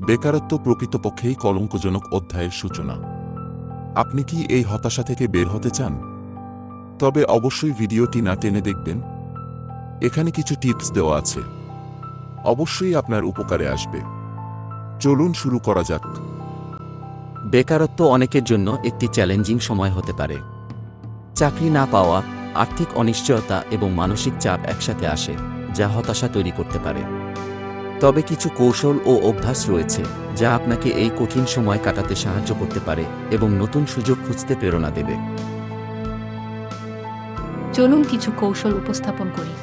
বেকারত্ব প্রকৃতপক্ষেই কলঙ্কজনক অধ্যায়ের সূচনা। আপনি কি এই হতাশা থেকে বের হতে চান? তবে অবশ্যই ভিডিওটি না টেনে দেখবেন। এখানে কিছু টিপস দেওয়া আছে। অবশ্যই আপনার উপকারে আসবে। চলুন শুরু করা যাক। বেকারত্ব অনেকের জন্য একটি চ্যালেঞ্জিং সময় হতে পারে। চাকরি না পাওয়া, আর্থিক অনিশ্চয়তা এবং মানসিক চাপ একসাথে আসে, যা হতাশা তৈরি করতে পারে। তবে কিছু কৌশল ও অভ্যাস রয়েছে যা আপনাকে এই কঠিন সময় কাটাতে সাহায্য করতে পারে এবং নতুন সুযোগ খুঁজতে প্রেরণা দেবে। চলুন কিছু কৌশল উপস্থাপন করি।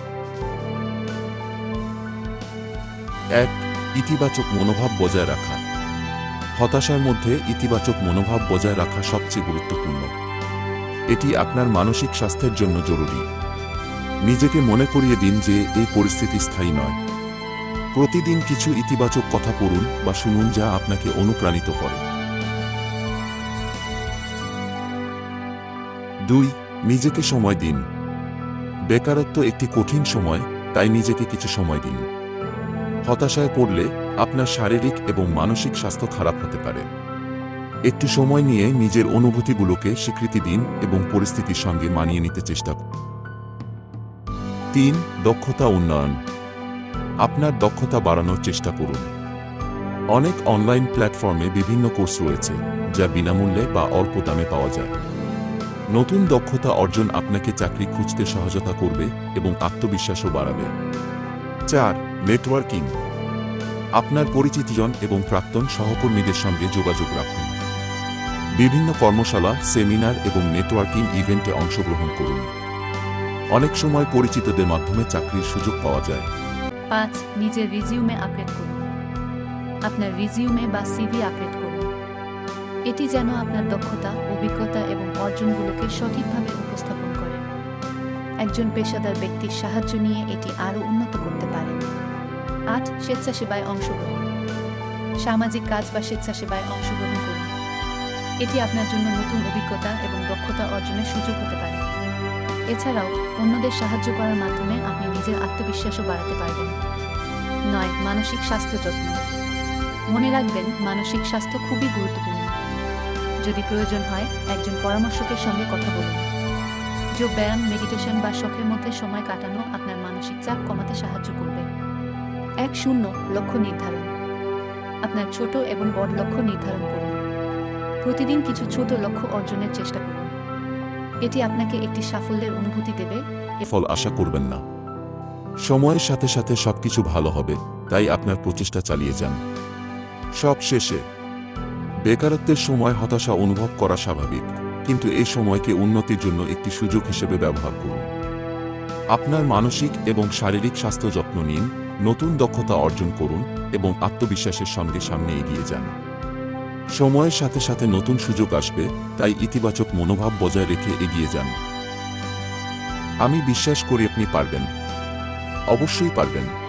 এক ইতিবাচক মনোভাব বজায় রাখা। হতাশার মধ্যে ইতিবাচক মনোভাব বজায় রাখা সবচেয়ে গুরুত্বপূর্ণ। এটি আপনার মানসিক স্বাস্থ্যের জন্য জরুরি। নিজেকে মনে করিয়ে দিন যে এই পরিস্থিতি স্থায়ী নয়। প্রতিদিন কিছু ইতিবাচক কথা পড়ুন বা শুনুন যা আপনাকে অনুপ্রাণিত করে। দুই, নিজেকে সময় দিন। বেকারত্ব একটি কঠিন সময়, তাই নিজেকে কিছু সময় দিন। হতাশায় পড়লে আপনার শারীরিক এবং মানসিক স্বাস্থ্য খারাপ হতে পারে। একটু সময় নিয়ে নিজের অনুভূতিগুলোকে স্বীকৃতি দিন এবং পরিস্থিতির সঙ্গে মানিয়ে নিতে চেষ্টা করুন। তিন, দক্ষতা উন্নয়ন। আপনার দক্ষতা বাড়ানোর চেষ্টা করুন। অনেক অনলাইন প্ল্যাটফর্মে বিভিন্ন কোর্স রয়েছে, যা বিনামূল্যে বা অল্প দামে পাওয়া যায়। নতুন দক্ষতা অর্জন আপনাকে চাকরি খুঁজতে সহায়তা করবে এবং আত্মবিশ্বাসও বাড়াবে। চার, নেটওয়ার্কিং। আপনার পরিচিতজন এবং প্রাক্তন সহকর্মীদের সঙ্গে যোগাযোগ রাখুন। বিভিন্ন কর্মশালা, সেমিনার এবং নেটওয়ার্কিং ইভেন্টে অংশগ্রহণ করুন। অনেক সময় পরিচিতদের মাধ্যমে চাকরির সুযোগ পাওয়া যায়। পাঁচ নিজের রিজিউমে আপডেট করুন। আপনার রিজিউমে বা সিভি আপডেট করুন। এটি যেন আপনার দক্ষতা, অভিজ্ঞতা এবং অর্জনগুলোকে সঠিকভাবে উপস্থাপন করে। একজন পেশাদার ব্যক্তির সাহায্য নিয়ে এটি আরও উন্নত করতে পারেন। আট, স্বেচ্ছাসেবায় অংশগ্রহণ। সামাজিক কাজ বা স্বেচ্ছাসেবায় অংশগ্রহণ করুন। এটি আপনার জন্য নতুন অভিজ্ঞতা এবং দক্ষতা অর্জনের সুযোগ হতে পারে। এছাড়াও অন্যদের সাহায্য করার মাধ্যমে আপনি নিজের আত্মবিশ্বাসও বাড়াতে পারবেন। নয়, মানসিক স্বাস্থ্য যত্ন। মনে রাখবেন, মানসিক স্বাস্থ্য খুবই গুরুত্বপূর্ণ। যদি প্রয়োজন হয়, একজন পরামর্শকের সঙ্গে কথা বলুন। যোগ ব্যায়াম মেডিটেশন বা শখের মধ্যে সময় কাটানো আপনার মানসিক চাপ কমাতে সাহায্য করবে। এক, শূন্য, লক্ষ্য নির্ধারণ। আপনার ছোট এবং বড় লক্ষ্য নির্ধারণ করুন। প্রতিদিন কিছু ছোট লক্ষ্য অর্জনের চেষ্টা করুন। এটি আপনাকে একটি সাফল্যের অনুভূতি দেবে। ফল আশা করবেন না। সময়ের সাথে সাথে সবকিছু ভালো হবে, তাই আপনার প্রচেষ্টা চালিয়ে যান। সব শেষে, বেকারত্বের সময় হতাশা অনুভব করা স্বাভাবিক, কিন্তু এই সময়কে উন্নতির জন্য একটি সুযোগ হিসেবে ব্যবহার করুন। আপনার মানসিক এবং শারীরিক স্বাস্থ্য যত্ন নিন, নতুন দক্ষতা অর্জন করুন এবং আত্মবিশ্বাসের সঙ্গে সামনে এগিয়ে যান। সময়ের সাথে সাথে নতুন সুযোগ আসবে, তাই ইতিবাচক মনোভাব বজায় রেখে এগিয়ে যান। আমি বিশ্বাস করি আপনি পারবেন। অবশ্যই পারবেন।